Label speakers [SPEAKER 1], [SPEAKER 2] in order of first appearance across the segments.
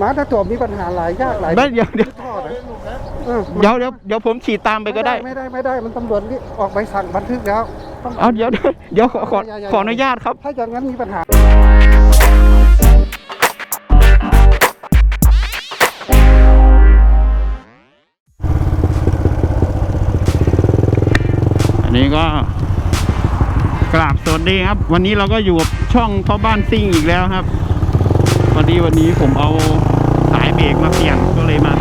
[SPEAKER 1] หมาถ้าตัวมีปัญหาหลายยากหลาย
[SPEAKER 2] ไม่เดี๋ยวเดี๋ยว
[SPEAKER 1] ท่อนะเออ
[SPEAKER 2] เดี๋ยวเดี๋ยวเดี๋ยวผมฉีดตามไปก็ได้
[SPEAKER 1] ไม่ได้ไม่ได้มันตำรวจนี่ออกใบสั่งบันทึกแล้วต้อง
[SPEAKER 2] เอาเดี๋ยวเดี๋ยวขอขอ
[SPEAKER 1] อย่าอย่า
[SPEAKER 2] ขออนุญาตครับ
[SPEAKER 1] ถ้าอย่างนั้นมีปัญหา
[SPEAKER 2] อันนี้ก็กราบสวัสดีครับ วันนี้เราก็อยู่กับช่องพ่อบ้านซิ่งอีกแล้วครับพอดีวันนี้ผมเอาสาย เบรกมาเปลี่ยนก็เลยมา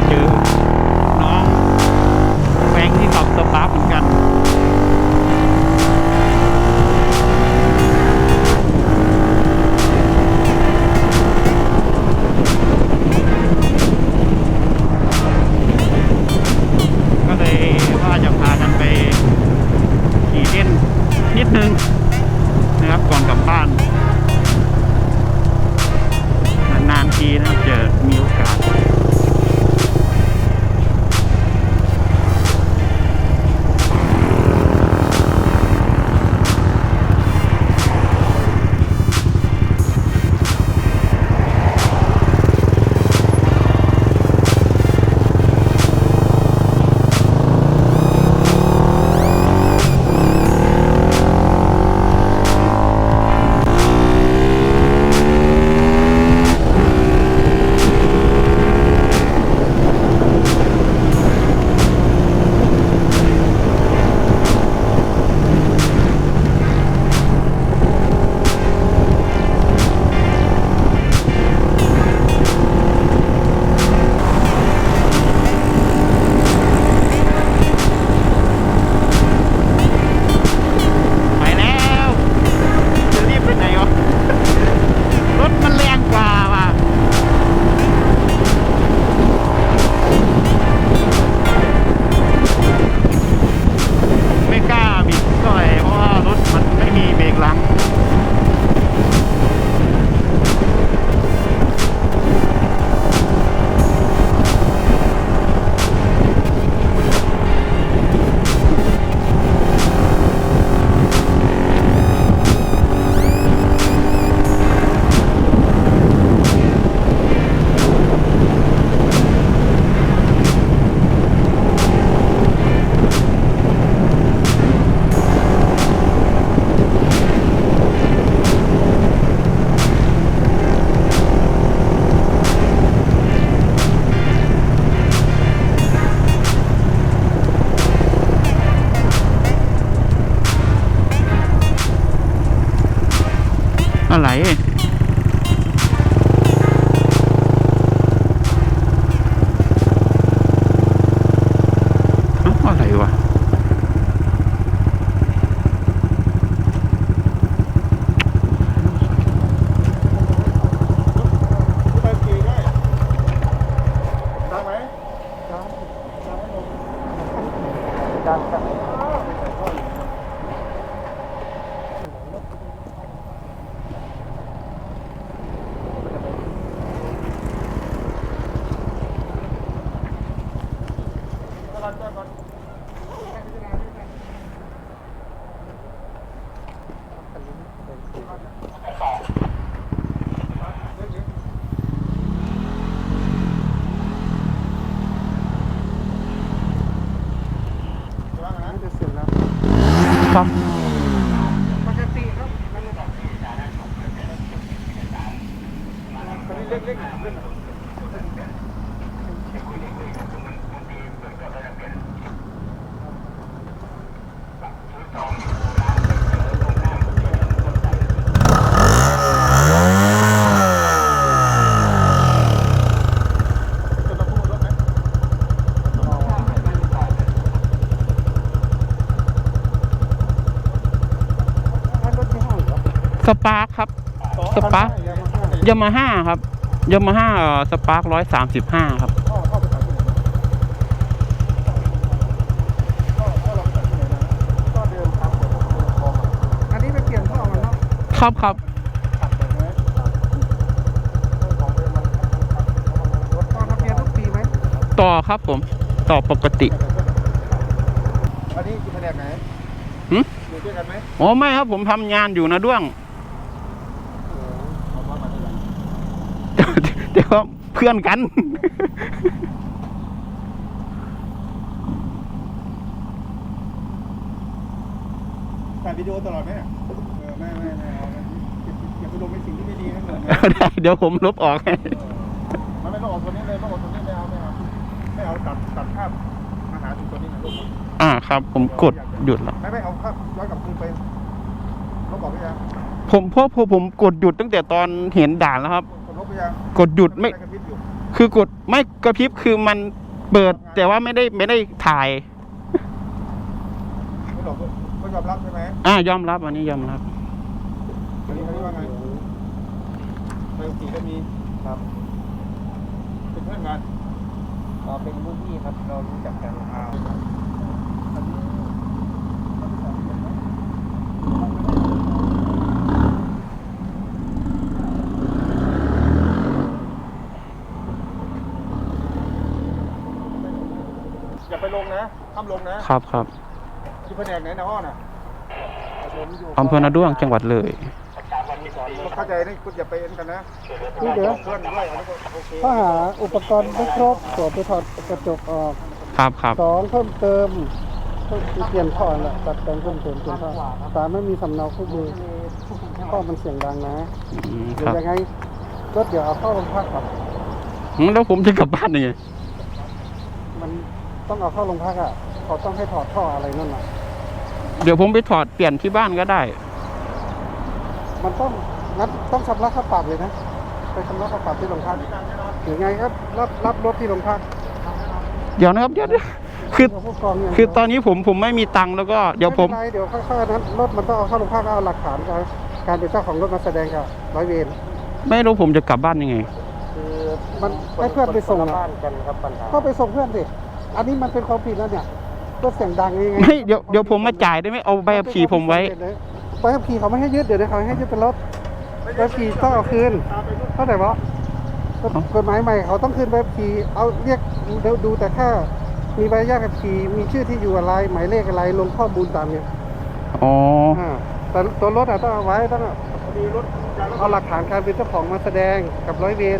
[SPEAKER 2] อะไรเอ้าอะไรวะ
[SPEAKER 3] ไปขี่ได้ทางไหมทางทางให้ลง
[SPEAKER 1] ดังกัน
[SPEAKER 3] กำลังจะก่อน
[SPEAKER 1] น่าจะเสร็จแล้ว
[SPEAKER 2] ครับ
[SPEAKER 1] ปกติครับมันจะ
[SPEAKER 3] เล็กเล็กเล็ก
[SPEAKER 1] ให้รถยี่ห้อเหรอ
[SPEAKER 2] สปาร์คครับ ส ปาร์คยามาฮ่าครับยามาฮ่าสปาร์คร้อยสามสิบห้าครับ
[SPEAKER 3] เข้าเข้าไปตัดที่ไหนเข้าเข้าเราไปตัดที่ไหนนะ
[SPEAKER 1] ก็เดิมครับอันนี้ไปเปลี่ยนท่อมันเนาะ
[SPEAKER 2] ครับครับ
[SPEAKER 3] ตัดแบบไหนตัดของเดิมมัน
[SPEAKER 1] ท่อทะเบียนทุกปีไหม
[SPEAKER 2] ต่อครับผม ต่อปกติ
[SPEAKER 3] อันนี้คือแผนกไหน
[SPEAKER 2] หึ
[SPEAKER 3] อยู่ด้วยกันไหม
[SPEAKER 2] อ๋อไม่ครับผมทำงานอยู่นะด้วง
[SPEAKER 3] เอาว่ามาที่หลัง
[SPEAKER 2] แต่ว่าเพื่อนกัน
[SPEAKER 3] ถ่ายวิดีโอตลอดไหมเนี่ยเออไม่ไม่ไม่เอานะอย่าไปลงในสิ่งที่ไม่ดีนั่นเลยนะ
[SPEAKER 2] ได้เดี๋ยวผมลบออกให้
[SPEAKER 3] มันไม่ต้องออกตัวนี้เลยต้องออกตัวนี้ไม่เอาไม่เอาไม่เอาตัดตัดภาพมาหาถึงตัวนี้นะลูก
[SPEAKER 2] อ่าครับ ผมกดหยุดแล้ว
[SPEAKER 3] ไม่ไม่เอาภาพย้อนกลับคืนไปลบออกไปยัง
[SPEAKER 2] ผมเพราะผมผมกดหยุดตั้งแต่ตอนเห็นด่านแล้วครับ
[SPEAKER 3] กดลบไปยัง
[SPEAKER 2] กดหยุดไม่
[SPEAKER 3] กระพริบอยู่
[SPEAKER 2] คือกดไม่กระพริบคือมันเปิด แต่ว่าไม่ได้ไม่ได้ถ่าย
[SPEAKER 3] ไม่หลอกไม่ยอมรับใช่ไหม
[SPEAKER 2] อ่ายอมรับอันนี้ยอมรับ
[SPEAKER 3] อันนี้เขาเรียกว่าไงใบขับขี่ก็มี
[SPEAKER 1] ครับ
[SPEAKER 3] เป็นเพื่อนกัน
[SPEAKER 1] อ๋อเป็นรุ่นพี่ครับเรารู้จักกัน
[SPEAKER 3] อ่าอย่าไปลงนะห้าม ลงนะครับ
[SPEAKER 2] ครับ
[SPEAKER 3] ที่แผนกไหนนะอ้อน่ะผมอยู่
[SPEAKER 2] อำเภอนาด้วงจังหวัดเลย
[SPEAKER 3] เข้าใจนี่คุณอย่าไปเอ็นกันนะ
[SPEAKER 1] นี่เดี๋ยว
[SPEAKER 3] เพื่อนด้วยอันนี้ก็โอเค
[SPEAKER 1] ข้อหาอุปกรณ์ไม่ครบตรวจไปถอดกระจกออก
[SPEAKER 2] ครับครับ
[SPEAKER 1] สองเพิ่มเติมเพิ่มเปลี่ยนท่อแหละตัดแต่งเพิ่มเติมเปลี่ยนท่อสามไม่มีสำเนาคู่มือท่อมันเสียงดังนะ
[SPEAKER 2] อืม
[SPEAKER 1] ห
[SPEAKER 2] ค
[SPEAKER 1] รือ
[SPEAKER 2] รับ
[SPEAKER 1] ยังไงรถเดี๋ยวเอาเข้าโรงพักครับ
[SPEAKER 2] อืมแล้วผมจะกลับบ้านยังไง
[SPEAKER 1] มันต้องเอาเข้าโรงพักอะ เขาต้องให้ถอดท่ออะไรนั่นน่ะ
[SPEAKER 2] เดี๋ยวผมไปถอดเปลี่ยนที่บ้านก็ได้
[SPEAKER 1] มันต้องงั้นต้องชำระค่าปรับเลยนะ ไปชำระค่าปรับที่โรงพักหรือไงครับรับรับรถที่โรงพัก
[SPEAKER 2] เดี๋ยวนะครับเดี๋ยวเดี๋ยวคือ
[SPEAKER 1] ผู้กองย่างเดียว
[SPEAKER 2] คือตอนนี้ผมผมไม่มีตังค์แล้วก็เดี๋ยวผม
[SPEAKER 1] ไเป็นไรเดี๋ยวค่อยๆนั้นรถมันต้องเอาเข้าโรงพักเอาหลักฐานการการเป็นเจ้าของรถมาแสดงกับร้อยเวร
[SPEAKER 2] ไม่รู้ผมจะกลับบ้านยังไง
[SPEAKER 1] คือมันให้เพื่อนไปส่ง
[SPEAKER 4] บ้านกันครับปัญหา
[SPEAKER 1] ก็ไปส่งเพื่อนสิอันนี้มันเป็นความผิดแล้วเนี่ย รถเสียงดังยังไง
[SPEAKER 2] ไม่เดี๋ยวเดี๋ยวผมมาจ่ายได้ไหมเอาใบขับขี่ผมไว้
[SPEAKER 1] ใบขับขี่เขาไม่ให้ยึดเดี๋ยวเขาให้ยึดเป็นรถใบขับขี่ต้องเอาคืนเข้าใจปะกฎหมายใหม่เขาต้องคืนใบขับขี่เอาเรียกดูดูแต่แค่มีใบอนุญาตขับขี่มีชื่อที่อยู่อะไร หมายเลขอะไรลงข้อมูลตามเนี่ย
[SPEAKER 2] อ๋อ
[SPEAKER 1] อ่าแต่ตัวรถอะต้องเอาไว้ต้อง
[SPEAKER 3] พอดีรถยางรถ
[SPEAKER 1] เอาหลักฐานการเป็นเจ้าของมาแสดงกับร้อยเวร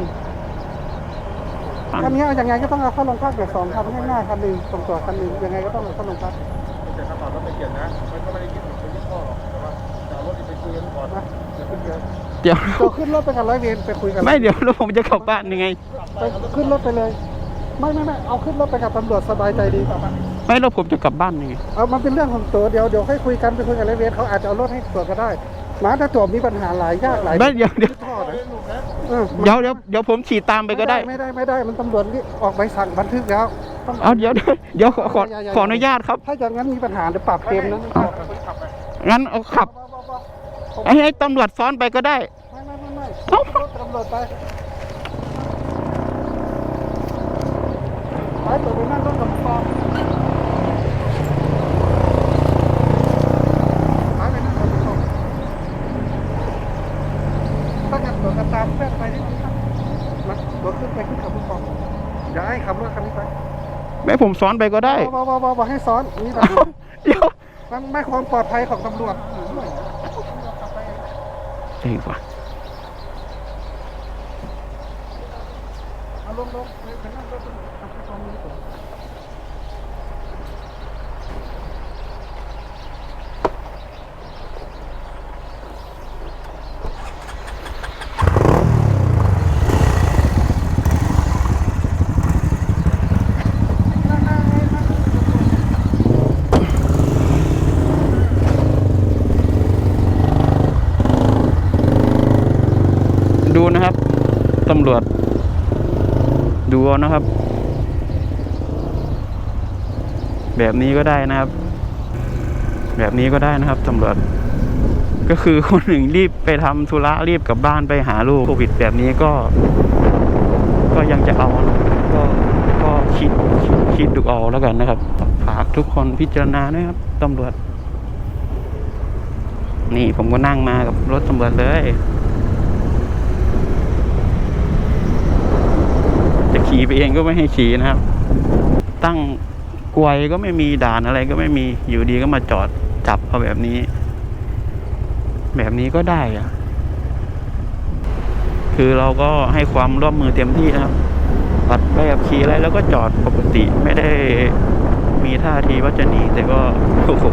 [SPEAKER 1] คันนี้เอายังไงก็ต้องเอาเข้าโรงพักแบบสองคันง่ายๆคันหนึ่งส่งตัวคันหนึ่งยังไงก็ต้องเอาเข้าโรงพัก
[SPEAKER 3] เสียค่าปรับแล้วไปเปลี่ยนนะมันก็ไม่ได้คิดถึงยึดข้อหรอกแต่ว่าจะเอารถไปคุยกันก่อนนะเดี๋ยวขึ้นเดือน
[SPEAKER 2] เดี๋ยว
[SPEAKER 1] ตัวขึ้นรถไปกับร้อยเวรไปคุยกัน
[SPEAKER 2] ไม่เดี๋ยวแล้วผมจะกลับบ้านยังไง
[SPEAKER 1] ไปขึ้นรถไปเลย ไม่ไม่ไม่เอาขึ้นรถไปกับตำรวจสบายใจดี
[SPEAKER 2] ไม่แล้วผมจะกลับบ้านยังไง
[SPEAKER 1] เอามันเป็นเรื่องของตัวเดี๋ยวเดี๋ยวค่อยคุยกันไปคุยกับร้อยเวรเขาอาจจะเอารถให้ตรวจก็ได้ มาถ้าตรวจมีปัญหาหลายยากหลาย
[SPEAKER 2] ไม่เดี๋ยวเดี๋ยว
[SPEAKER 1] ทอดอะเออ
[SPEAKER 2] เดี๋ยวเดี๋ยวเดี๋ยวผมฉีดตามไปก็ได้
[SPEAKER 1] ไม่ได้ไม่ได้มันตำรวจนี่ออกใบสั่งบันทึกแล้วต้อง
[SPEAKER 2] เอาเดี๋ยวเดี๋ยวเดี๋ยวขอขอขออนุญาตครับ
[SPEAKER 1] ถ้าอย่างนั้นมีปัญหาเดี๋ยวปรับเกมนะ
[SPEAKER 2] งั้นเอาขับให้ให้ตำรวจซ้อนไปก็ได้
[SPEAKER 1] ไม่ไม่ไม่ไม่
[SPEAKER 2] เอ้า
[SPEAKER 1] รถตำรวจไปไปเปิดไปนั่งรถกับผู้กองไปไปนั่งรถกับผู้กองถ้าจะตรวจกันตามเพื่อนไปนี่นะรถขึ้นไปขึ้นกับผู้กองอย่าให้ขับรถคันนี้ไป
[SPEAKER 2] ไม่ผมซ้อนไปก็ได้
[SPEAKER 1] บอบอบอบอให้ซ้อนนี่แบบ
[SPEAKER 2] เอ้าเดี๋ยว
[SPEAKER 1] มันไม่ความปลอดภัยของตำรวจ
[SPEAKER 2] ดีกว่า
[SPEAKER 1] เอาลงลงไปไปนั่งรถกับผู้กองนี่ก่อน
[SPEAKER 2] ดูนะครับตำรวจ ดูเอานะครับ แบบนี้ก็ได้นะครับ แบบนี้ก็ได้นะครับตำรวจก็คือคนหนึ่งรีบไปทำธุระรีบกลับบ้านไปหาลูกโควิดแบบนี้ก็ ก็ยังจะเอานะก็ก็คิดคิดคิดดูเอาแล้วกันนะครับ ฝากทุกคนพิจารณาด้วยครับตำรวจ นี่ผมก็นั่งมากับรถตำรวจเลย จะ ขี่ไปเองก็ไม่ให้ขี่นะครับ ตั้งกวยก็ไม่มีด่านอะไรก็ไม่มีอยู่ดีก็มาจอดจับเอาแบบนี้ แบบนี้ก็ได้อะคือเราก็ให้ความร่วมมือเต็มที่นะครับปัดไปกับขี่อะไรแล้วก็จอดปกติไม่ได้มีท่าทีว่าจะหนีแต่ก็โอ้โห